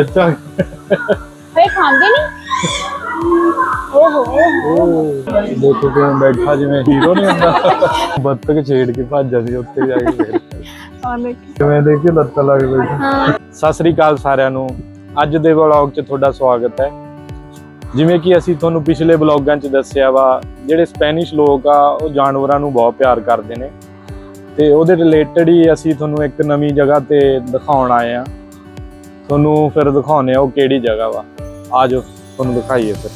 ਅੱਛਾ। ਹਏ ਖਾਂਦੇ ਨਹੀਂ? ਓਹੋ ਦੇਖੋ ਕਿਵੇਂ ਬੈਠਾ ਜਿਵੇਂ ਹੀਰੋ ਨਹੀਂ ਹੁੰਦਾ। ਬੱਤਕ ਛੇੜ ਕੇ ਭੱਜ ਜਾਂਦੀ ਉੱਤੇ ਜਾ ਕੇ ਫਿਰ। ਦੇਖ। ਕਿਵੇਂ ਦੇਖੀ ਲੱਤਾਂ ਲੱਗ ਹਾਂ। ਸਤਿ ਸ੍ਰੀ ਅਕਾਲ ਸਾਰਿਆਂ ਨੂੰ। ਅੱਜ ਦੇ ਵਲੌਗ 'ਚ ਤੁਹਾਡਾ ਸਵਾਗਤ ਹੈ। ਜਿਵੇਂ ਕਿ ਅਸੀਂ ਤੁਹਾਨੂੰ ਪਿਛਲੇ ਵਲੌਗਾਂ 'ਚ ਦੱਸਿਆ ਵਾ ਜਿਹੜੇ ਸਪੈਨਿਸ਼ ਲੋਕ ਆ ਉਹ ਜਾਨਵਰਾਂ ਨੂੰ ਬਹੁਤ ਪਿਆਰ ਕਰਦੇ ਨੇ। ਤੇ ਉਹਦੇ ਰਿਲੇਟਡ ਹੀ ਅਸੀਂ ਤੁਹਾਨੂੰ ਇੱਕ ਨਵੀਂ ਜਗ੍ਹਾ ਤੇ ਦਿਖਾਉਣ ਆਏ ਆ ਤੁਹਾਨੂੰ ਫਿਰ ਦਿਖਾਉਨੇ ਆ ਉਹ ਕਿਹੜੀ ਜਗ੍ਹਾ ਵਾ। ਆ ਜਾਓ, ਤੁਹਾਨੂੰ ਦਿਖਾਈਏ ਫਿਰ।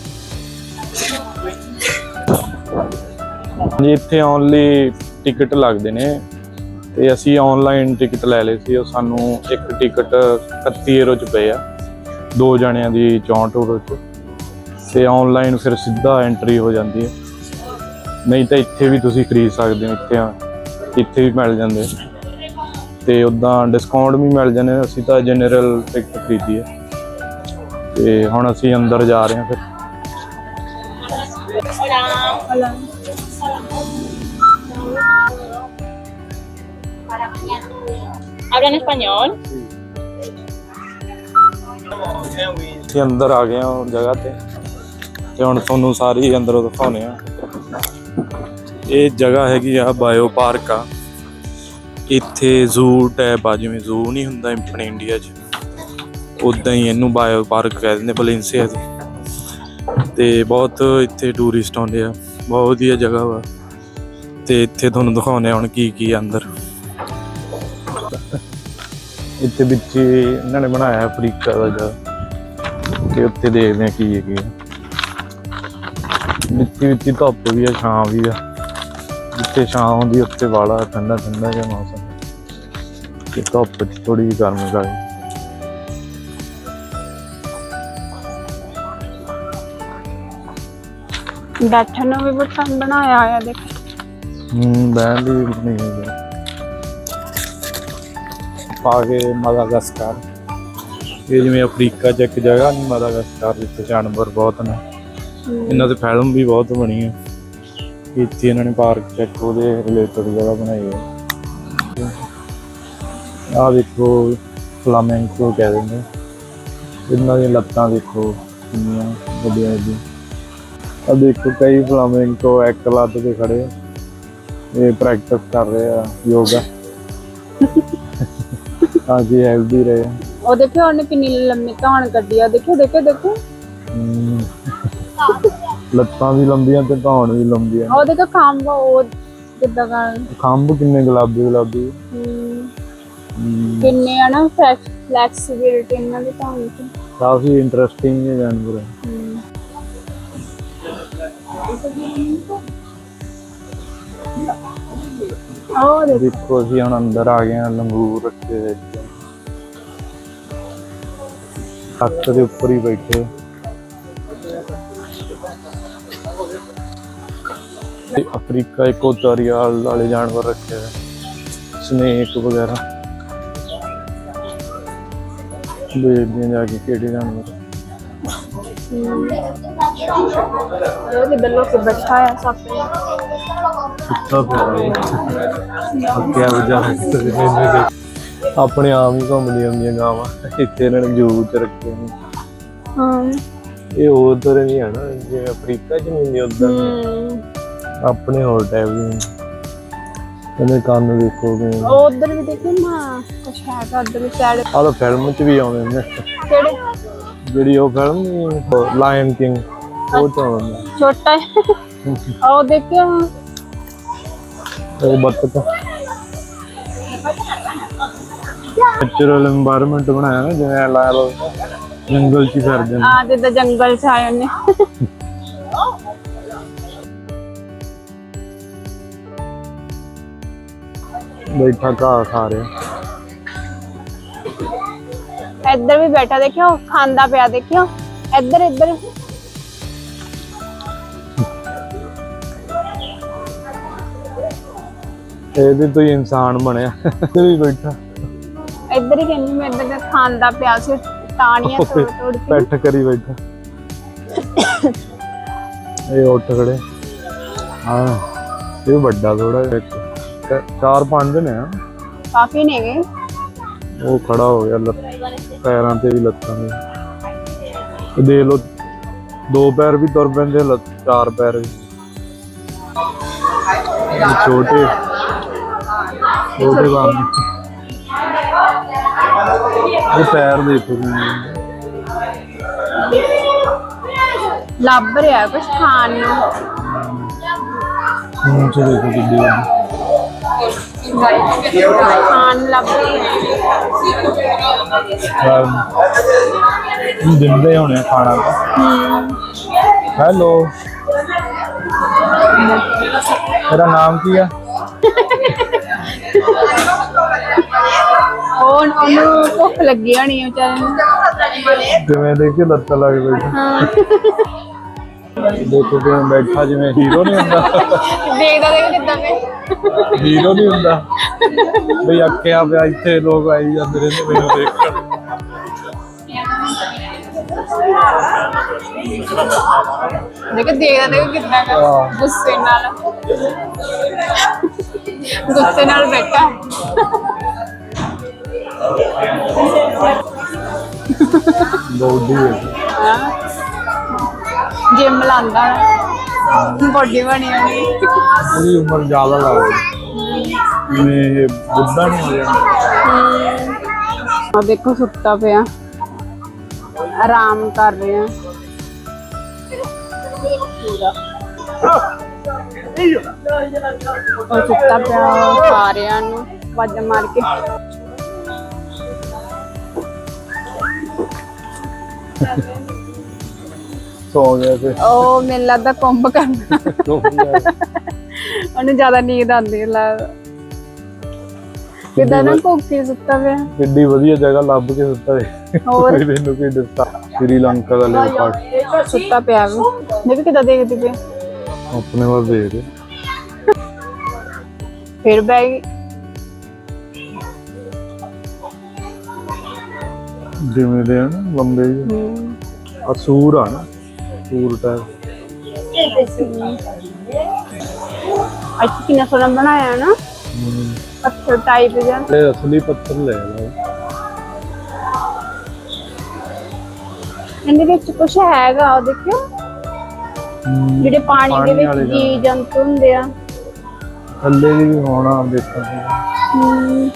ਜੀ ਇੱਥੇ ਆਉਣ ਟਿਕਟ ਲੱਗਦੇ ਨੇ। ਤੇ ਅਸੀਂ ਆਨਲਾਈਨ ਟਿਕਟ ਲੈ ਲਈ ਸੀ, ਉਹ ਸਾਨੂੰ ਇੱਕ ਟਿਕਟ 31 ਯੂਰੋ ਚ ਪਏ ਆ, ਦੋ ਜਣਿਆਂ ਦੀ 64 ਯੂਰੋ ਚ। ਤੇ ਆਨਲਾਈਨ ਫਿਰ ਸਿੱਧਾ ਐਂਟਰੀ ਹੋ ਜਾਂਦੀ ਹੈ। ਨਹੀਂ ਤਾਂ ਇੱਥੇ ਵੀ ਤੁਸੀਂ ਖਰੀਦ ਸਕਦੇ ਹੋ, ਇੱਥੇ ਇੱਥੇ ਵੀ ਮਿਲ ਜਾਂਦੇ ਤੇ ਉਦਾਂ ਡਿਸਕਾਊਂਟ ਵੀ ਮਿਲ ਜਾਂਦੇ ਨੇ। ਅਸੀਂ ਤਾਂ ਜਨਰਲ ਟਿਕਟ ਖਰੀਦੀ ਹੈ ਤੇ ਹੁਣ ਅਸੀਂ ਅੰਦਰ ਜਾ ਰਹੇ ਹਾਂ ਫਿਰ. ¿Hablan español? ਅਸੀਂ ਅੰਦਰ ਆ ਗਏ ਹਾਂ ਜਗ੍ਹਾ ਤੇ ਤੇ ਹੁਣ ਤੁਹਾਨੂੰ ਸਾਰੀ ਅੰਦਰੋਂ ਦਿਖਾਉਨੇ ਆ ਇਹ ਜਗ੍ਹਾ ਹੈਗੀ ਆ ਬਾਇਓ ਪਾਰਕ ਆ ਇੱਥੇ ਜ਼ੂ ਟੈਪ ਆ, ਜਿਵੇਂ ਜ਼ੂ ਨਹੀਂ ਹੁੰਦਾ ਆਪਣੇ ਇੰਡੀਆ 'ਚ। ਉਦਾਂ ਹੀ ਇਹਨੂੰ ਬਾਇਓ ਪਾਰਕ ਕਹਿ ਦਿੰਦੇ ਬਲੈਂਸੀਆ ਦੀ ਤੇ ਬਹੁਤ ਇੱਥੇ ਟੂਰਿਸਟ ਆਉਂਦੇ ਆ, ਬਹੁਤ ਵਧੀਆ ਜਗ੍ਹਾ ਵਾ। ਤੇ ਇੱਥੇ ਤੁਹਾਨੂੰ ਦਿਖਾਉਨੇ ਆ ਹੁਣ ਕੀ ਕੀ ਆ ਅੰਦਰ। ਇੱਥੇ ਵਿੱਚ ਇਹਨਾਂ ਨੇ ਬਣਾਇਆ ਅਫਰੀਕਾ ਦਾ ਜਗ੍ਹਾ। ਤੇ ਉੱਥੇ ਦੇਖਦੇ ਆ ਕੀ ਹੈ ਕੀ ਹੈ। ਮਿੱਟੀ ਵਿੱਚ ਧੁੱਪ ਵੀ ਆ, ਛਾਂ ਵੀ ਆ। ਜਿੱਥੇ ਛਾਂ ਹੁੰਦੀ, ਉੱਥੇ ਵਾਲਾ ਠੰਡਾ ਠੰਡਾ ਜਿਹਾ ਮੌਸਮ। ਤੇ ਧੁੱਪ ਚ ਥੋੜੀ ਜਿਹੀ ਗਰਮੀ ਲੱਗਦੀ ਬੈਠਣ ਨੂੰ ਵੀ ਬਟਾ ਬਣਾਇਆ ਹੋਇਆ ਦੇਖ। ਹੂੰ ਬੈਂਡ ਵੀ ਨਹੀਂ ਹੈ ਪਾ ਕੇ ਮਾਦਾਗਸਕਾਰ। ਇਹ ਜਿਵੇਂ ਅਫਰੀਕਾ ਚ ਇੱਕ ਜਗ੍ਹਾ ਨਹੀਂ ਮਾਦਾਗਸਕਾਰ ਜਿੱਥੇ ਜਾਨਵਰ ਬਹੁਤ ਨੇ। ਇਹਨਾਂ ਤੇ ਫਿਲਮ ਵੀ ਬਹੁਤ ਬਣੀ ਹੈ। ਇੱਥੇ ਇਹਨਾਂ ਨੇ ਪਾਰਕ ਚੈੱਕ ਉਹਦੇ ਰਿਲੇਟਡ ਜਗ੍ਹਾ ਬਣਾਈ ਹੈ। ਆਹ ਦੇਖੋ ਫਲਾਮੈਂਕੋ ਕਹਿ ਦਿੰਦੇ। ਇਹਨਾਂ ਦੀਆਂ ਲੱਤਾਂ ਦੇਖੋ ਕਿੰਨੀਆਂ ਵੱਡੀਆਂ ਵੱਡੀਆਂ ਆ ਦੇਖੋ ਕਈ ਫਲਾਮੈਂਕੋ ਇੱਕ ਲੱਤ ਤੇ ਖੜੇ ਆ। ਇਹ ਪ੍ਰੈਕਟਿਸ ਕਰ ਰਹੇ ਆ ਯੋਗਾ ਤਾਂ ਕਿ ਹੈਲਦੀ ਰਹੇ ਉਹ ਦੇਖਿਓ ਉਹਨੇ ਕਿੰਨੀ ਲੰਮੀ ਧੌਣ ਕੱਢੀ ਆ। ਦੇਖਿਓ ਦੇਖੋ ਹਮ, ਲੱਤਾਂ ਵੀ ਲੰਬੀਆਂ ਤੇ ਧੌਣ ਵੀ ਲੰਬੀਆਂ। ਉਹ ਦੇਖੋ ਖੰਭ ਉਹ ਕਿੱਦਾਂ ਖੰਭ ਕਿੰਨੇ ਗੁਲਾਬੀ ਗੁਲਾਬੀ ਹਮ, ਕਿੰਨੇ ਆ ਨਾ ਫਲੈਕਸੀਬਿਲਿਟੀ ਇਹਨਾਂ ਦੀ ਧੌਣ ਚ ਕਾਫੀ ਇੰਟਰਸਟਿੰਗ ਹੈ ਜਾਨਵਰ ਹੈ। ਉਹ ਦੇਖੋ। ਅਸੀਂ ਹੁਣ ਅੰਦਰ ਆ ਗਏ ਹਾਂ ਲੰਗੂਰ ਰੱਖੇ ਹੋਏ ਇੱਥੇ ਤਖਤ ਦੇ ਉੱਪਰ ਹੀ ਬੈਠੇ। ਤੇ ਅਫਰੀਕਾ ਇਕੋਟੋਰੀਅਲ ਵਾਲੇ ਜਾਨਵਰ ਰੱਖੇ ਹੋਏ ਸਨੇਕ ਵਗੈਰਾ। ਦੇਖਦੇ ਹਾਂ ਜਾ ਕੇ ਕਿਹੜੇ ਜਾਨਵਰ ਉਹ ਕਿੱਦਾਂ ਲੋਕ ਬੈਠਾ ਹੈ ਸਭ। ਤੇ ਕੁੱਤਾ ਪਿਆ ਅੱਕਿਆ ਵਜਾ ਆਪਣੇ ਆਮ ਹੀ ਘੁੰਮਦੀਆਂ ਹੁੰਦੀਆਂ ਗਾਵਾਂ। ਇੱਥੇ ਇਹਨਾਂ ਨੇ ਜੂ ਚ ਰੱਖੇ ਨੇ। ਹਾਂ। ਇਹ ਉਧਰ ਨਹੀਂ ਹੈ ਨਾ ਜਿਵੇਂ ਅਫਰੀਕਾ ਚ ਨਹੀਂ ਹੁੰਦੀ ਉਧਰ। ਆਪਣੇ ਹੋਰ ਟਾਈਪ ਦੀ ਕਹਿੰਦੇ ਕੰਨ ਦੇਖੋਗੇ ਉਧਰ ਵੀ ਦੇਖੋ ਮਾਂ ਕੁਛ ਹੈਗਾ ਉਧਰ ਵੀ ਸਾਈਡ ਆਹ ਤਾਂ ਫਿਲਮ 'ਚ ਵੀ ਆਉਂਦੇ ਨੇ। ਕਿਹੜੇ? ਜਿਹੜੀ ਉਹ ਫਿਲਮ ਲਾਇਨ ਕਿੰਗ ਉਹ ਤਾਂ ਆਉਂਦਾ ਛੋਟਾ ਆਹ ਦੇਖਿਆ ਉਹ ਬੱਤਕ ਨੈਚੁਰਲ এনवायरमेंट ਬਣਾਇਆ ਨਾ ਜਿਵੇਂ ਲਾਇਆ ਜੰਗਲ 'ਚ ਫਿਰਦੇ ਨੇ। ਹਾਂ ਜੰਗਲ 'ਚ ਆਏ ਨੇ ਬੈਠਾ ਘਾਹ ਖਾ ਰਿਹਾ। ਇੱਧਰ ਵੀ ਬੈਠਾ ਦੇਖਿਓ ਖਾਂਦਾ ਪਿਆ ਦੇਖਿਓ। ਇੱਧਰ ਇੱਧਰ। ਇਹਦੇ ਤੋਂ ਹੀ ਇਨਸਾਨ ਬਣਿਆ ਤੇ ਵੀ ਬੈਠਾ। ਇੱਧਰ ਹੀ ਕਹਿੰਦੀ ਮੈਂ ਇੱਧਰ ਖਾਂਦਾ ਪਿਆ ਸੀ ਟਾਣੀਆਂ ਤੋੜ ਤੋੜ ਕੇ। ਬੈਠ ਕਰੀ ਬੈਠਾ। ਇਹ ਉੱਠ ਖੜੇ। ਹਾਂ ਇਹ ਵੱਡਾ ਥੋੜਾ ਜਿਹਾ ਇੱਕ। ਚਾਰ ਪੰਜ ਨੇ ਆ ਕਾਫੀ ਨੇਗੇ ਉਹ ਖੜਾ ਹੋ ਗਿਆ ਲੱਤ ਪੈਰਾਂ ਤੇ ਵੀ ਲੱਤਾਂ ਤੇ ਇਹ ਦੇਖ ਲਓ ਦੋ ਪੈਰ ਵੀ ਤੁਰ ਪੈਂਦੇ ਲੱਤ ਚਾਰ ਪੈਰ ਵੀ ਇਹ ਛੋਟੇ ਛੋਟੇ ਬਾਮ ਇਹ ਪੈਰ ਦੇਖੋ ਕਿੰਨੇ ਲੱਭ ਰਿਹਾ ਕੁਝ ਖਾਣ ਨੂੰ ਮੂੰਹ ਚ ਦੇਖੋ ਕਿੱਡੀ ਵੱਡੀ ਖਾਣ ਰਿਹਾ ਯਾਰ ਦਿੰਦੇ ਹੋਣੇ ਆ ਖਾਣਾ ਹਮ। ਹੈਲੋ। ਤੇਰਾ ਨਾਮ ਕੀ ਆ? ਉਹ ਉਹਨੂੰ ਭੁੱਖ ਲੱਗੀ ਹੋਣੀ ਵਿਚਾਰੇ ਨੂੰ। ਜਿਵੇਂ ਦੇਖ ਕੇ ਲੱਤ ਲੱਗ ਪਈ ਹਾਂ। ਦੇਖੋ ਕਿਵੇਂ ਬੈਠਾ ਜਿਵੇਂ ਹੀਰੋ ਨਹੀਂ ਹੁੰਦਾ। ਦੇਖਦਾ ਦੇਖ ਕਿੱਦਾਂ ਵੇ ਹੀਰੋ ਨਹੀਂ ਹੁੰਦਾ। ਬਈ ਅੱਖਿਆ ਪਿਆ ਇੱਥੇ ਲੋਕ ਆਈ ਜਾਂਦੇ ਰਹਿੰਦੇ ਮੈਨੂੰ ਦੇਖਣ ਦੇਖ ਦੇਖਦਾ ਦੇਖ ਕਿੱਦਾਂ ਗਾ ਹਾਂ। ਗੁੱਸੇ ਨਾਲ। ਗੁੱਸੇ ਨਾਲ ਬੈਠਾ। ਬੋਡੀ ਹੈ। ਹਾਂ। ਜਿਮ ਲਾਂਦਾ। ਬੋਡੀ ਬਣੀ ਹੋਣੀ ਉਹਦੀ ਉਮਰ ਜ਼ਿਆਦਾ ਲੱਗਦੀ ਜਿਵੇਂ ਇਹ ਬੁੱਢਾ ਨਹੀਂ ਹੋ ਜਾਂਦਾ ਆ ਦੇਖੋ ਸੁੱਤਾ ਪਿਆ। ਆਰਾਮ ਕਰ ਰਿਹਾ। ਉਹ ਸੁੱਤਾ ਪਿਆ ਰਿਹਾ ਨੂੰ ਵੱਜ ਮਾਰ ਕੇ। ਸੌ ਗਿਆ ਤੇ ਉਹ ਮੈਨੂੰ ਲੱਗਦਾ ਕੁੰਭ ਕਰਨਾ। ਸੌ ਗਿਆ। ਉਹਨੂੰ ਜ਼ਿਆਦਾ ਨੀਂਦ ਆਉਂਦੀ ਹੈ ਲੱਗਦਾ ਕਿਦਾਂ ਨਾ ਕੋਕੀ ਸੁੱਤਾ ਪਿਆ। ਕਿੱਡੀ ਵਧੀਆ ਜਗ੍ਹਾ ਲੱਭ ਕੇ ਸੁੱਤਾ ਹੈ ਹੋਰ? ਮੈਨੂੰ ਕੋਈ ਦੱਸਾ ਸ੍ਰੀਲੰਕਾ ਦਾ ਲੈਪਰਡ ਸੁੱਤਾ ਪਿਆ ਵੀ। ਦੇਖ ਕਿਦਾਂ ਦੇਖਦੀ ਪਈ। ਆਪਣੇ ਵੱਲ ਦੇਖ ਰਿਹਾ। ਫਿਰ ਬਹਿ ਗਈ। ਜਿਵੇਂ ਦੇ ਆ ਨਾ ਲੰਬੇ ਜਿਹੇ। ਹਮ, ਅਸੂਰ ਆ ਨਾ। ਸੂਰ ਟਾਈਪ ਅੱਜ ਕਿੰਨਾ ਸੋਹਣਾ ਬਣਾਇਆ ਨਾ। ਪੱਥਰ ਟਾਈਪ ਜਿਹਾ। ਇਹ ਅਸਲੀ ਪੱਥਰ ਲੈ ਲਓ। ਇਹਦੇ ਵਿੱਚ ਕੁਝ ਹੈਗਾ ਉਹ ਦੇਖਿਓ। ਜਿਹੜੇ ਪਾਣੀ ਦੇ ਵਿੱਚ ਜੀ ਜੰਤੂ ਹੁੰਦੇ ਆ। ਥੱਲੇ ਵੀ ਹੋਣਾ ਦੇਖਣ ਨੂੰ।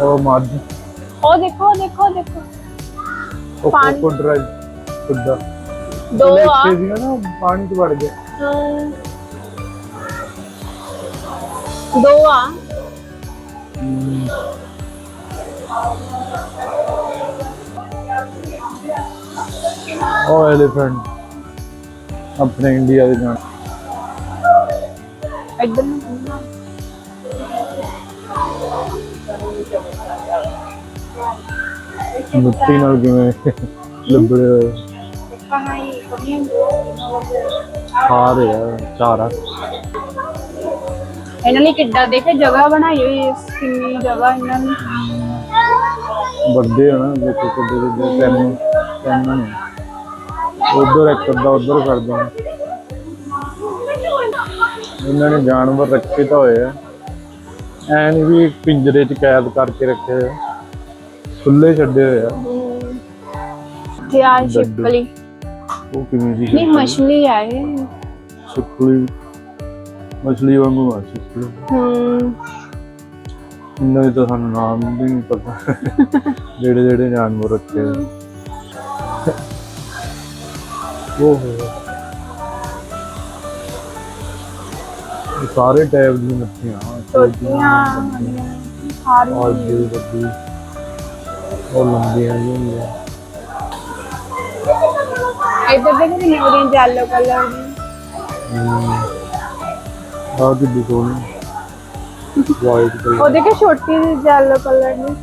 ਉਹ ਮੱਝ। ਉਹ ਦੇਖੋ ਉਹ ਦੇਖੋ ਉਹ ਦੇਖੋ ਉਹ ਪਾਣੀ। ਕੋਕੋ ਡਰਾਈਵ ਕੁੱਦਾ ਦੋ ਆ ਇੱਥੇ ਸੀਗਾ ਨਾ ਪਾਣੀ ਚ ਵੜ ਗਿਆ ਹਮ, ਦੋ ਆ ਮਿੱਟੀ ਨਾਲ ਕਿਵੇਂ ਲੱਭੜੇ ਹੋਏ। ਖਾ ਰਹੇ ਆ। ਚਾਰਾ ਇਹਨਾਂ ਨੇ ਕਿੱਡਾ ਦੇਖੇ ਜਗ੍ਹਾ ਬਣਾਈ ਹੋਈ ਕਿੰਨੀ ਜਗ੍ਹਾ ਇਹਨਾਂ ਨੇ। ਵੱਡੇ ਆ ਨਾ ਦੇਖੋ ਕਿੱਡੇ ਕਿੱਡੇ ਤਿੰਨ ਤਿੰਨ ਨੇ। ਉਧਰ ਇੱਕ ਅੱਧਾ ਉਧਰ ਕਰਦਾ ਇਹਨਾਂ ਨੇ ਜਾਨਵਰ ਰੱਖੇ ਤਾਂ ਹੋਏ ਆ। ਐ ਨਹੀਂ ਵੀ ਪਿੰਜਰੇ 'ਚ ਕੈਦ ਕਰਕੇ ਰੱਖੇ ਹੋਏ ਆ। ਖੁੱਲੇ ਛੱਡੇ ਹੋਏ ਆ। ਤੇ ਆ ਛਿਪਕਲੀ ਉਹ ਕਿਵੇਂ ਦੀ ਨਹੀਂ ਮਛਲੀ ਆ ਇਹ। ਛਿਪਕਲੀ ਮਛਲੀ ਵਾਂਗੂ ਆ ਛਿਪਕਲੀ ਹਮ ਇਹਨਾਂ ਦੇ ਤਾਂ ਸਾਨੂੰ ਨਾਮ ਵੀ ਨਹੀਂ ਪਤਾ। ਜਿਹੜੇ ਜਿਹੜੇ ਜਾਨਵਰ ਰੱਖੇ। ਉਹ ਹੋ ਸਾਰੇ ਟਾਈਪ ਦੀ ਮੱਛੀਆਂ ਛੋਟੀਆਂ ਸਾਰੀਆਂ। ਔਰ ਜਿਹੜੀ ਵੱਡੀ ਉਹ ਲੰਬੀਆਂ ਜਿਹੀਆਂ ਹੁੰਦੀਆਂ ਇੱਧਰ ਦੇਖ ਕਿੰਨੀ ਬੜੀਆਂ ਜੈਲੋ ਕਲਰ ਦੀ? ਆਹ ਦੀ ਦਿਖੋਣੀ ਵਾਈਟ ਕਲਰ ਉਹ ਦੇਖੇ ਛੋਟੀ ਜਿਹੀ ਜੈਲੋ ਕਲਰ ਦੀ।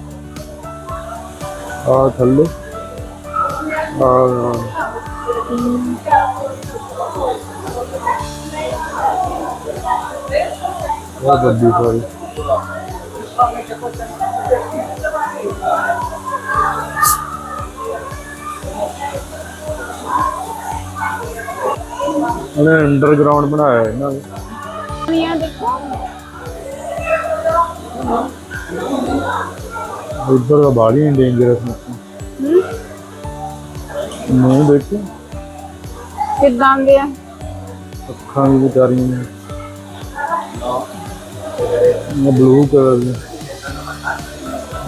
ਆ ਥੱਲੇ। ਆ ਉਹ ਗੱਡੀ ਸਾਰੀ। ਉਹਨੇ ਅੰਡਰਗਰਾਉਂਡ ਬਣਾਇਆ ਇਹਨਾਂ ਨੇ। ਦੁਨੀਆ ਦੇਖੋ। ਉੱਧਰ ਦਾ ਬਾੜੀ ਡੇਂਜਰਸ ਮੱਛੀ ਹੂੰ? ਮੂੰਹ ਦੇਖੋ। ਕਿੱਦਾਂ ਦੇ ਆ? ਅੱਖਾਂ ਵੀ ਵਿਚਾਰੀਆਂ ਨੇ। ਉਹ ਬਲੂ ਕਲਰ ਦੀ।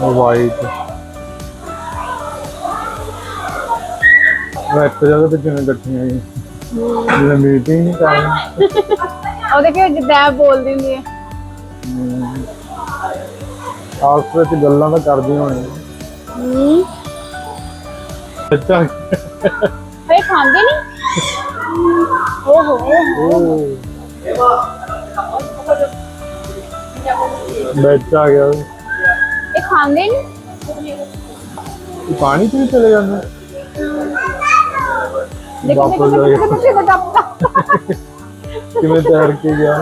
ਉਹ ਵਾਈਟ ਇੱਕ ਜਗ੍ਹਾ ਤੇ ਕਿਵੇਂ ਇਕੱਠੀਆਂ ਜੀ ਜਿਵੇਂ ਮੀਟਿੰਗ ਨਹੀਂ ਕਰਨੀ। ਉਹਦੇ ਕਿ ਜਿੱਦਾਂ ਬੋਲਦੀ ਹੁੰਦੀ ਹੈ? ਆਪਸ ਵਿੱਚ ਗੱਲਾਂ ਤਾਂ ਕਰਦੀਆਂ ਹੋਣੀਆਂ ਹੂੰ ਇਹ ਖਾਂਦੇ ਨਹੀਂ ਓਹੋ ਉਹ ਆ ਗਿਆ। ਇਹ ਖਾਂਦੇ ਨਹੀਂ ਇਹ ਪਾਣੀ ਵੀ ਚਲੇ ਜਾਂਦੇ। ਵਾਪਸ ਦੇਖੋ ਆ ਗਿਆ। ਦੇਖੋ ਦੇਖੋ ਟੱਪਦਾ ਕਿਵੇਂ ਤੈਰ ਕੇ ਗਿਆ?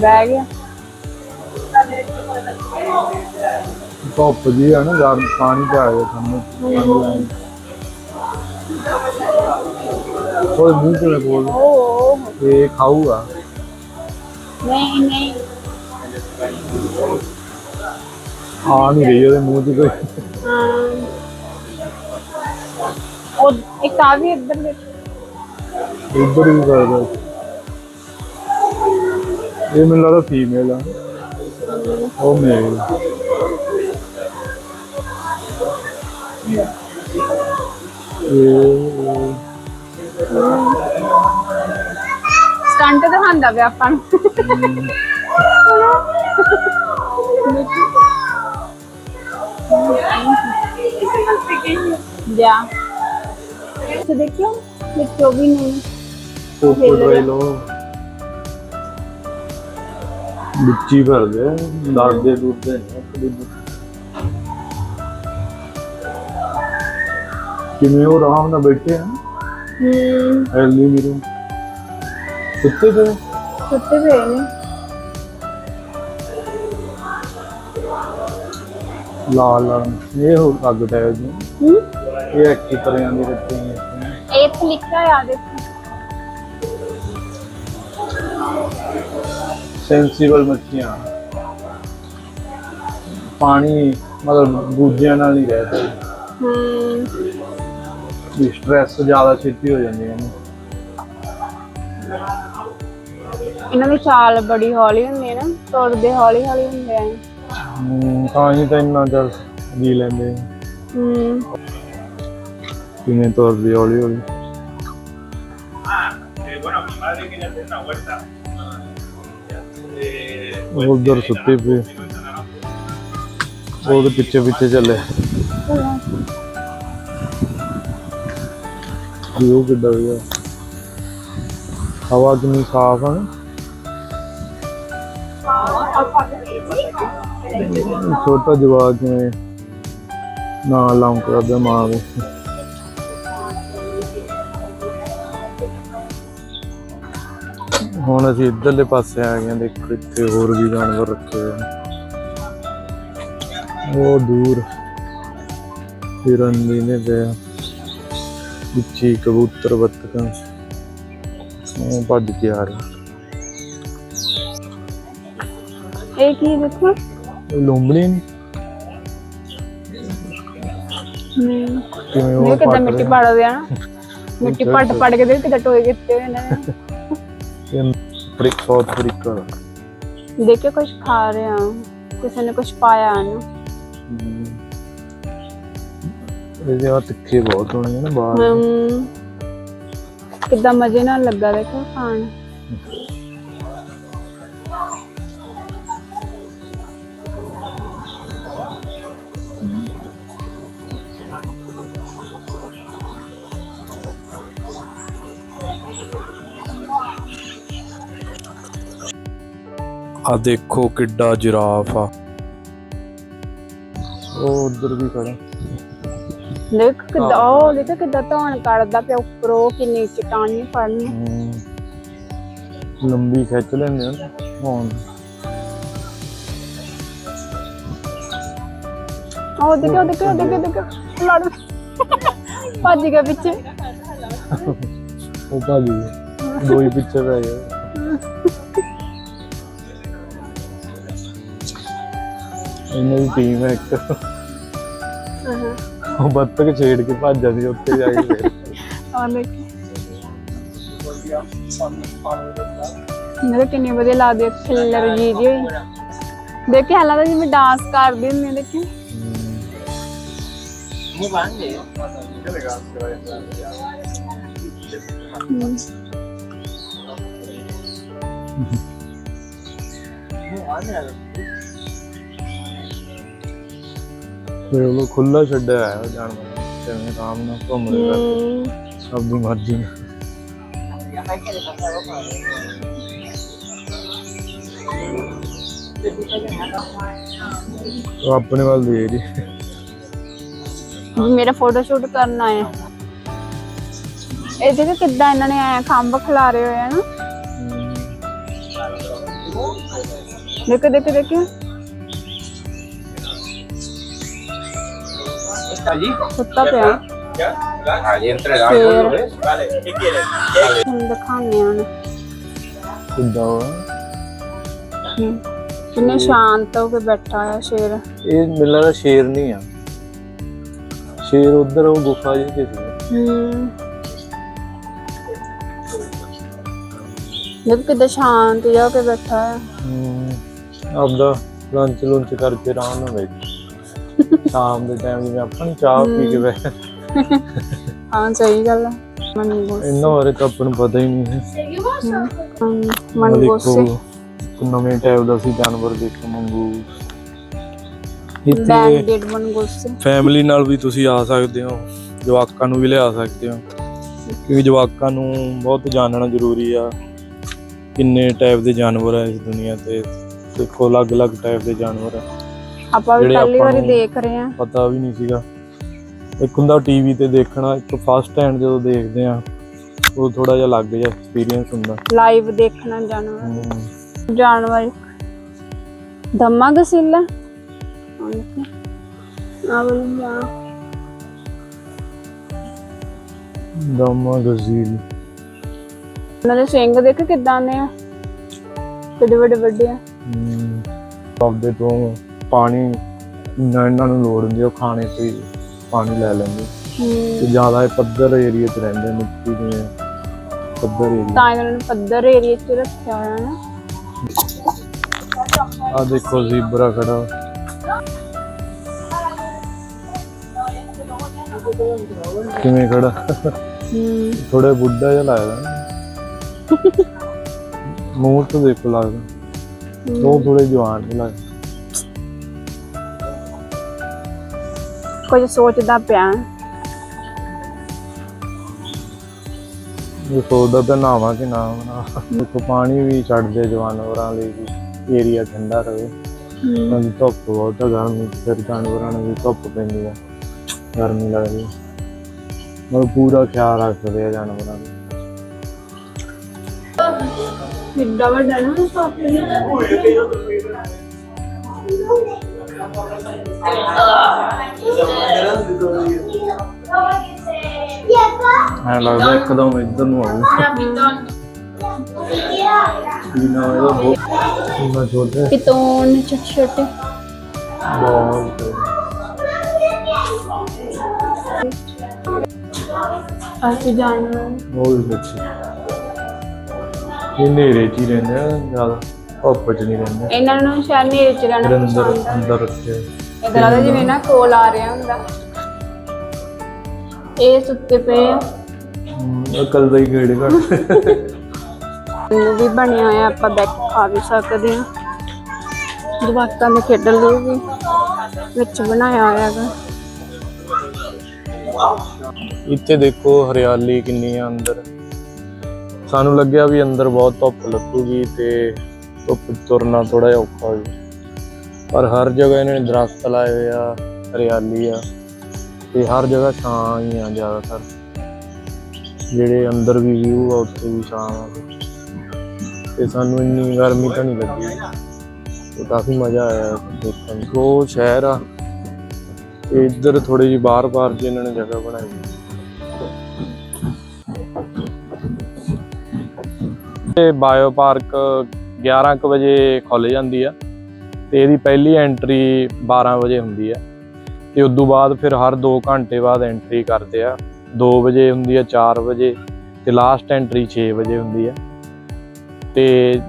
ਬਹਿ ਗਿਆ। ਧੁੱਪ ਜੀ ਆ ਨਾ ਗਰਮ ਪਾਣੀ ਚ ਆ ਗਿਆ ਸਾਨੂੰ। ਉਹ ਮੂੰਹ ਕਿਵੇਂ ਬੋਲ? ਇਹ ਖਾਊਗਾ। ਨਹੀਂ ਨਹੀਂ। ਆ ਨਹੀਂ ਰਹੀ ਉਹਦੇ ਮੂੰਹ 'ਚ ਕੋਈ। ਹਾਂ। ਉਹ ਇੱਕ ਆ ਵੀ ਇੱਧਰ ਦੇ ਇੱਧਰ ਵੀ ਕਰਦਾ ਇਹ ਮੈਨੂੰ ਲੱਗਦਾ ਫੀਮੇਲ ਆ। ਉਹ ਮੇਲ ਸਟੰਟ ਦਿਖਾਉਂਦਾ ਪਿਆ ਆਪਾਂ ਨੂੰ। ਜਾ ਤੇ ਦੇਖਿਓ ਵਿੱਚੋਂ ਵੀ ਨਹੀਂ। ਕੋਕੋ ਡਰਾਈਲੋ ਬਿੱਚੀ ਭਰਦੇ ਆ, ਲੜਦੇ ਦੁੱਧਦੇ ਕਿਵੇਂ ਉਹ ਆਰਾਮ ਨਾਲ ਬੈਠੇ ਆ? ਹੂੰ। ਹੈਲਦੀ ਵੀਰੋ। ਕੁੱਤੇ ਤੇ ਸੁੱਤੇ ਪਏ ਨੇ। ਲਾਲ ਲਾਲ। ਇਹ ਹੋ ਅੱਗ ਟਾਇਰ ਜੀ ਹੂੰ। ਇਹ ਐਕੀ ਤਰ੍ਹਾਂ ਦੀ ਰੱਖੀ ਹੈ। ਇਹ ਤੇ ਲਿਖਿਆ ਆ ਦੇਖੋ। ਸੈਂਸੀਬਲ ਮੱਛੀਆਂ। ਪਾਣੀ ਮਤਲਬ ਦੂਜਿਆਂ ਨਾਲ ਨਹੀਂ ਰਹਿਦਾ ਹੂੰ। ਵੀ ਸਟ੍ਰੈਸ ਜ਼ਿਆਦਾ ਛੇਤੀ ਹੋ ਜਾਂਦੀ ਹੈ ਇਹਨੂੰ ਇਹਨਾਂ ਦੀ ਚਾਲ ਬੜੀ ਹੌਲੀ ਹੁੰਦੀ ਹੈ ਨਾ ਤੁਰਦੇ ਹੌਲੀ ਹੌਲੀ ਹੁੰਦੇ ਆ। ਹਮ, ਤਾਂ ਹੀ ਤਾਂ ਇੰਨਾ ਚਿਰ ਜੀ ਲੈਂਦੇ। ਹੂੰ। ਕਿਵੇਂ ਤੁਰਦੀ ਹੌਲੀ ਹੌਲੀ ਉਧਰ ਸੁੱਤੇ ਪਏ ਉਹਦੇ ਪਿੱਛੇ ਪਿੱਛੇ ਚੱਲੇ ਵੀਊ ਕਿੱਡਾ ਵਧੀਆ ਹਵਾ ਕਿੰਨੀ ਸਾਫ਼ ਆ ਨਾ ਛੋਟਾ ਜਵਾਕ ਜਿਵੇਂ ਨਾ ਲਾਉਂ ਕਰਦਾ ਮਾਂ ਦੇ ਹੁਣ ਅਸੀਂ ਇੱਧਰਲੇ ਪਾਸੇ ਆ ਗਏ ਦੇਖੋ ਇੱਥੇ ਹੋਰ ਵੀ ਜਾਨਵਰ ਰੱਖੇ ਹੋਏ ਉਹ ਦੂਰ ਹਿਰਨ ਦੀ ਨੇ ਪਿਆ। ਪਿੱਛੇ ਕਬੂਤਰ ਬੱਤਕਾਂ ਉਹ ਭੱਜ ਕੇ ਆ ਰਹੇ। ਇਹ ਕੀ ਦੇਖੋ? ਲੂੰਬੜੀ ਨੀ? ਕਿਵੇਂ ਉਹ ਕਿੱਦਾਂ ਮਿੱਟੀ ਰਹੇ ਪੜਦੇ ਆ ਨਾ? ਮਿੱਟੀ ਪੱਟ ਪੱਟ ਕੇ ਦੇ ਕਿੱਦਾਂ ਟੋਏ ਕੀਤੇ ਇਹਨਾਂ ਨੇ। ਅਫਰੀਕਾ ਸਾਊਥ ਅਫਰੀਕਾ ਦਾ ਦੇਖ ਕੇ ਕੁਝ ਖਾ ਰਹੇ ਆ ਕਿਸੇ ਨੇ ਕੁਝ ਪਾਇਆ ਨਾ। ਹਮ। ਇਹਦੇ ਆ ਤਿੱਖੇ ਬਹੁਤ ਹੋਣੇ ਆ ਨਾ ਬਾਹਰ। ਹਮ। ਕਿੱਦਾਂ ਮਜ਼ੇ ਨਾਲ ਲੱਗਾ ਦੇਖੋ ਖਾਣ। ਆ ਦੇਖੋ ਕਿੱਡਾ ਜਿਰਾਫ ਆ। ਉਹ ਉਧਰ ਵੀ ਖੜਾ ਦੇਖ ਕਿੱਦਾਂ ਉਹ ਦੇਖ ਕਿੱਦਾਂ ਧੌਣ ਕੱਢਦਾ ਪਿਆ ਉੱਪਰੋਂ ਕਿੰਨੀ ਚਟਾਨੀ ਫੜਨੀ। ਲੰਬੀ ਖਿੱਚ ਲੈਂਦੇ ਆ ਹੁਣ। ਉਹ ਦੇਖੋ ਦੇਖੋ ਦੇਖੋ ਦੇਖੋ। ਲੜ। ਭੱਜ ਗਿਆ ਪਿੱਛੇ। ਉਹ ਭਾਜੀ ਦੋ ਹੀ ਪਿੱਛੇ ਪੈ ਗਏ ਇਹਨਾਂ ਦੀ ਟੀਮ ਹੈ ਇੱਕ। ਉਹ ਬੱਤਕ ਛੇੜ ਕੇ ਭੱਜ ਜਾਂਦੀ ਉੱਤੇ ਜਾ ਕੇ ਫਿਰ। ਆ ਦੇਖੀ ਮੇਰੇ ਕਿੰਨੀ ਵਧੀਆ ਲੱਗਦੀ ਹੈ ਖਿੱਲਰ ਜੀ ਦੀ ਹੋਈ। ਦੇਖੇ ਹਾਲਾਂ ਤਾਂ ਜਿਵੇਂ ਡਾਂਸ ਕਰਦੀ ਹੁੰਦੀ ਆ, ਦੇਖੀ। ਹਮ। ਫਿਰ ਉਹ ਖੁੱਲਾ ਛੱਡਿਆ ਹੈ ਜਾਨਵਰ ਜਿਵੇਂ ਆਰਾਮ ਨਾਲ ਘੁੰਮਦੇ ਕਰਦੇ ਹਮ। ਸਭ ਦੀ ਮਰਜ਼ੀ ਉਹ ਆਪਣੇ ਵੱਲ ਦੇ ਰਹੀ। ਮੇਰਾ ਫੋਟੋ ਸ਼ੂਟ ਕਰਨਾ ਹੈ ਇਹ ਦੇਖੋ ਕਿੱਦਾਂ ਇਹਨਾਂ ਨੇ ਐ ਖੰਭ ਖਿਲਾਰੇ ਹੋਏ ਆ ਨਾ। ਦੇਖੋ ਦੇਖੋ। ਦੇਖੋ ਸੁੱਤਾ ਪਿਆ Allí entre las Sí. ¿lo ves? Vale, ¿qué quieres? ਹੁਣ ਦਿਖਾਉਂਦੇ ਆ ਕਿੱਦਾਂ ਵਾ। ਕਿੰਨੇ ਸ਼ਾਂਤ ਹੋ ਕੇ ਬੈਠਾ ਆ ਸ਼ੇਰ ਇਹ ਮੈਨੂੰ ਲੱਗਦਾ ਸ਼ੇਰ ਨਹੀਂ ਆ ਸ਼ੇਰ ਉਧਰ ਉਹ ਗੁਫਾ ਜਿਹੀ ਤੇ ਸੀ ਹਮ ਦੇਖੋ ਕਿੱਦਾਂ ਸ਼ਾਂਤ ਜਿਹਾ ਹੋ ਕੇ ਬੈਠਾ ਆ ਹਮ, ਆਪਦਾ ਲੰਚ ਲੁੰਚ ਕਰਕੇ ਆਰਾਮ ਨਾਲ ਬੈਠ ਸ਼ਾਮ ਦੇ ਟਾਈਮ ਜਿਵੇਂ ਆਪਾਂ ਨੂੰ ਚਾਹ ਪੀ ਕੇ ਬੈਠ ਹਾਂ। ਸਹੀ ਗੱਲ ਹੈ ਮਨਗੋਸ ਇਹਨਾਂ ਬਾਰੇ ਤਾਂ ਆਪਾਂ ਨੂੰ ਪਤਾ ਹੀ ਨਹੀਂ ਹੈ। ਮਨਗੋਸੇ ਨਵੇਂ ਟਾਈਪ ਦਾ ਸੀ ਜਾਨਵਰ ਦੇਖੋ ਮੰਗੂ ਇੱਥੇ ਫੈਮਿਲੀ ਨਾਲ ਵੀ ਤੁਸੀਂ ਆ ਸਕਦੇ ਹੋ। ਜਵਾਕਾਂ ਨੂੰ ਵੀ ਲਿਆ ਸਕਦੇ ਹੋ। ਕਿਉਂਕਿ ਜਵਾਕਾਂ ਨੂੰ ਬਹੁਤ ਜਾਣਨਾ ਜ਼ਰੂਰੀ ਆ। ਕਿੰਨੇ ਟਾਈਪ ਦੇ ਜਾਨਵਰ ਆ ਇਸ ਦੁਨੀਆ ਤੇ। ਦੇਖੋ ਅਲੱਗ-ਅਲੱਗ ਟਾਈਪ ਦੇ ਜਾਨਵਰ ਆ। ਆਪਾਂ ਵੀ ਪਹਿਲੀ ਵਾਰੀ ਦੇਖ ਰਹੇ ਹਾਂ। ਪਤਾ ਵੀ ਨਹੀਂ ਸੀਗਾ। ਇੱਕ ਹੁੰਦਾ ਟੀਵੀ ਤੇ ਦੇਖਣਾ ਇੱਕ ਫਸਟ ਹੈਂਡ ਜਦੋਂ ਦੇਖਦੇ ਆ ਉਹ ਥੋੜਾ ਜਿਹਾ ਅਲੱਗ ਜਿਹਾ ਐਕਸਪੀਰੀਅੰਸ ਹੁੰਦਾ। ਲਾਈਵ ਦੇਖਣਾ ਜਾਨਵਰ। ਜਾਨਵਰ ਦਮਾ ਗਸਿਲਾ। ਆ ਦਮਾ ਗਜ਼ੀਲ ਉਹਨਾਂ ਦੇ ਸਿੰਘ ਦੇਖ ਕਿਦਾਂ ਨੇ ਆ। ਕਿੱਡੇ ਵੱਡੇ ਵੱਡੇ ਆ। ਹਮ, ਆਪਦੇ ਤੋਂ ਪਾਣੀ ਇੰਨਾ ਇਹਨਾਂ ਨੂੰ ਲੋੜ ਹੁੰਦੀ ਆ, ਉਹ ਖਾਣੇ ਤੋਂ ਹੀ ਪਾਣੀ ਲੈ ਲੈਂਦੇ। ਤੇ ਹਮ, ਜ਼ਿਆਦਾ ਇਹ ਪੱਧਰ ਏਰੀਆ 'ਚ ਰਹਿੰਦੇ ਮਿੱਟੀ ਜਿਵੇਂ ਪੱਧਰ ਏਰੀਆ ਤਾਂ ਇਹਨਾਂ ਨੇ ਪੱਧਰ ਏਰੀਆ 'ਚ ਰੱਖਿਆ ਹੋਇਆ ਨਾ। ਆ ਦੇਖੋ ਜ਼ੀਬਰਾ ਖੜਾ। ਕਿਵੇਂ ਖੜਾ? ਹਮ, ਥੋੜਾ ਬੁੱਢਾ ਜਿਹਾ ਲੱਗਦਾ ਨਾ। ਮੂੰਹ ਤੋਂ ਦੇਖੋ ਲੱਗਦਾ। ਉਹ ਥੋੜੇ ਜਵਾਨ ਜਿਹਾ ਲੱਗਦਾ। ਕੁਝ ਸੋਚਦਾ ਪਿਆ। ਇਹ ਸੋਚਦਾ ਤਾਂ ਨਾਵਾਂ ਕਿ ਨਾ ਨਾ ਦੇਖੋ ਪਾਣੀ ਵੀ ਛੱਡਦੇ ਜਾਨਵਰਾਂ ਲਈ ਵੀ ਏਰੀਆ ਠੰਡਾ ਹਮ, ਕਿਉਂਕਿ ਧੁੱਪ ਬਹੁਤ ਆ ਗਰਮੀ ਫਿਰ ਜਾਨਵਰਾਂ ਨੂੰ ਵੀ ਧੁੱਪ ਪੈਂਦੀ ਆ ਗਰਮੀ ਲੱਗਦੀ। ਮਤਲਬ ਪੂਰਾ ਖਿਆਲ ਰੱਖਦੇ ਆ ਜਾਨਵਰਾਂ ਦਾ ਕਿੱਡਾ ਵੱਡਾ ਨਾ ਸਟਾਪ ਐ ਲੱਗਦਾ ਇੱਕਦਮ ਇੱਧਰ ਨੂੰ ਆਊ ਕੀ ਨਾ ਇਹਦਾ ਬਹੁਤ ਇੰਨਾ ਛੋਟਾ ਪਿਤੋਨ ਛੋਟੇ ਛੋਟੇ ਬਹੁਤ ਅਸੀਂ ਹੀ ਧੁੱਪ ਚ ਨਹੀਂ ਰਹਿੰਦੇ ਇਹਨਾਂ ਨੂੰ ਸ਼ਾਇਦ ਨੇਰੇ ਚ ਰਹਿਣਾ ਅੰਦਰ ਪਸੰਦ ਆ। ਅੰਦਰ ਰੱਖੇ ਇਦਾਂ ਲੱਗਦਾ ਜਿਵੇਂ ਨਾ ਕੋਲ ਆ ਰਿਹਾ ਹੁੰਦਾ। ਇਹ ਸੁੱਤੇ ਪਏ ਆ। ਅਕਲ ਦਾ ਹੀ ਗੇੜ ਘੱਟ। ਨੂੰ ਵੀ ਬਣਿਆ ਹੋਇਆ ਆਪਾਂ ਬੈਠ ਖਾ ਵੀ ਸਕਦੇ ਆ ਜਵਾਕਾਂ ਦੇ ਖੇਡਣ ਲਈ ਵੀ ਵਿੱਚ ਬਣਾਇਆ ਹੋਇਆ ਹੈਗਾ। ਇੱਥੇ ਦੇਖੋ ਹਰਿਆਲੀ ਕਿੰਨੀ ਆ ਅੰਦਰ। ਸਾਨੂੰ ਲੱਗਿਆ ਵੀ ਅੰਦਰ ਬਹੁਤ ਧੁੱਪ ਲੱਗੂਗੀ ਤੇ ਧੁੱਪ 'ਚ ਤੁਰਨਾ ਥੋੜਾ ਜਿਹਾ ਔਖਾ ਹੋ ਜਾਊ। ਪਰ ਹਰ ਜਗ੍ਹਾ ਇਹਨਾਂ ਨੇ ਦਰਖਤ ਲਾਏ ਹੋਏ ਆ, ਹਰਿਆਲੀ ਆ, ਤੇ ਹਰ ਜਗ੍ਹਾ ਛਾਂ ਹੀ ਆ ਜ਼ਿਆਦਾਤਰ। ਜਿਹੜੇ ਅੰਦਰ ਵੀ ਵਿਊ ਆ, ਉੱਥੇ ਵੀ ਛਾਂ ਆ। ਤੇ ਸਾਨੂੰ ਇੰਨੀ ਗਰਮੀ ਤਾਂ ਨਹੀਂ ਲੱਗੀ। ਤੇ ਕਾਫੀ ਮਜ਼ਾ ਆਇਆ ਦੇਖਣ ਨੂੰ। ਉਹ ਸ਼ਹਿਰ ਆ। ਤੇ ਇੱਧਰ ਥੋੜੀ ਜਿਹੀ ਬਾਹਰ-ਬਾਹਰ ਜੀ ਇਹਨਾਂ ਨੇ ਜਗ੍ਹਾ ਬਣਾਈ। ਤੇ ਬਾਇਓ ਪਾਰਕ 11 ਕੁ ਵਜੇ ਖੁੱਲ ਜਾਂਦੀ ਆ ਤੇ ਇਹਦੀ ਪਹਿਲੀ ਐਂਟਰੀ 12 ਵਜੇ ਹੁੰਦੀ ਆ। ਤੇ ਉਸ ਤੋਂ ਬਾਅਦ ਫਿਰ ਹਰ 2 ਘੰਟੇ ਬਾਅਦ ਐਂਟਰੀ ਕਰਦੇ ਆ। 2 ਵਜੇ ਹੁੰਦੀ ਆ 4 ਵਜੇ ਤੇ ਲਾਸਟ ਐਂਟਰੀ 6 ਵਜੇ ਹੁੰਦੀ ਆ। ਤੇ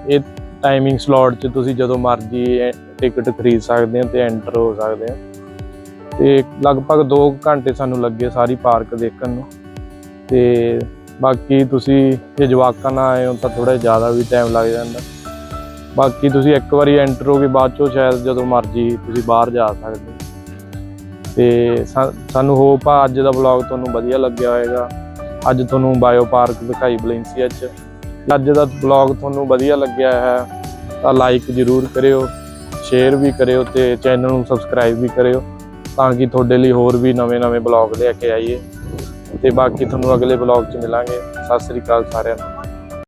ਇਹ ਟਾਈਮਿੰਗ ਸਲੋਟ 'ਚ ਤੁਸੀਂ ਜਦੋਂ ਮਰਜ਼ੀ ਟਿਕਟ ਖਰੀਦ ਸਕਦੇ ਹੋ ਤੇ ਐਂਟਰ ਹੋ ਸਕਦੇ ਹੋ। ਤੇ ਲਗਭਗ 2 ਘੰਟੇ ਸਾਨੂੰ ਲੱਗੇ ਸਾਰੀ ਪਾਰਕ ਦੇਖਣ ਨੂੰ। ਤੇ ਬਾਕੀ ਤੁਸੀਂ ਜੇ ਜਵਾਕਾਂ ਨਾਲ ਆਏ ਹੋ ਤਾਂ ਥੋੜਾ ਜ਼ਿਆਦਾ ਵੀ ਟਾਈਮ ਲੱਗ ਜਾਂਦਾ। ਬਾਕੀ ਤੁਸੀਂ ਇੱਕ ਵਾਰੀ ਐਂਟਰ ਹੋ ਕੇ ਬਾਅਦ ਚੋਂ ਸ਼ਾਇਦ ਜਦੋਂ ਮਰਜ਼ੀ ਤੁਸੀਂ ਬਾਹਰ ਜਾ ਸਕਦੇ ਹੋ। ਤੇ ਸਾਨੂੰ ਹੋਪ ਆ ਅੱਜ ਦਾ ਵਲੌਗ ਤੁਹਾਨੂੰ ਵਧੀਆ ਲੱਗਿਆ ਹੋਵੇਗਾ ਅੱਜ ਤੁਹਾਨੂੰ ਬਾਇਓ ਪਾਰਕ ਦਿਖਾਈ ਬਲੈਂਸੀਆ 'ਚ। ਅੱਜ ਦਾ ਵਲੌਗ ਤੁਹਾਨੂੰ ਵਧੀਆ ਲੱਗਿਆ ਹੈ ਤਾਂ ਲਾਈਕ ਜ਼ਰੂਰ ਕਰਿਓ ਸ਼ੇਅਰ ਵੀ ਕਰਿਓ ਤੇ ਚੈਨਲ ਨੂੰ ਸਬਸਕ੍ਰਾਈਬ ਵੀ ਕਰਿਓ ਤਾਂ ਕਿ ਤੁਹਾਡੇ ਲਈ ਹੋਰ ਵੀ ਨਵੇਂ-ਨਵੇਂ ਵਲੌਗ ਲੈ ਕੇ ਆਈਏ। ਤੇ ਬਾਕੀ ਤੁਹਾਨੂੰ ਅਗਲੇ ਵਲੌਗ 'ਚ ਮਿਲਾਂਗੇ। ਸਤਿ ਸ੍ਰੀ ਅਕਾਲ ਸਾਰਿਆਂ ਨੂੰ।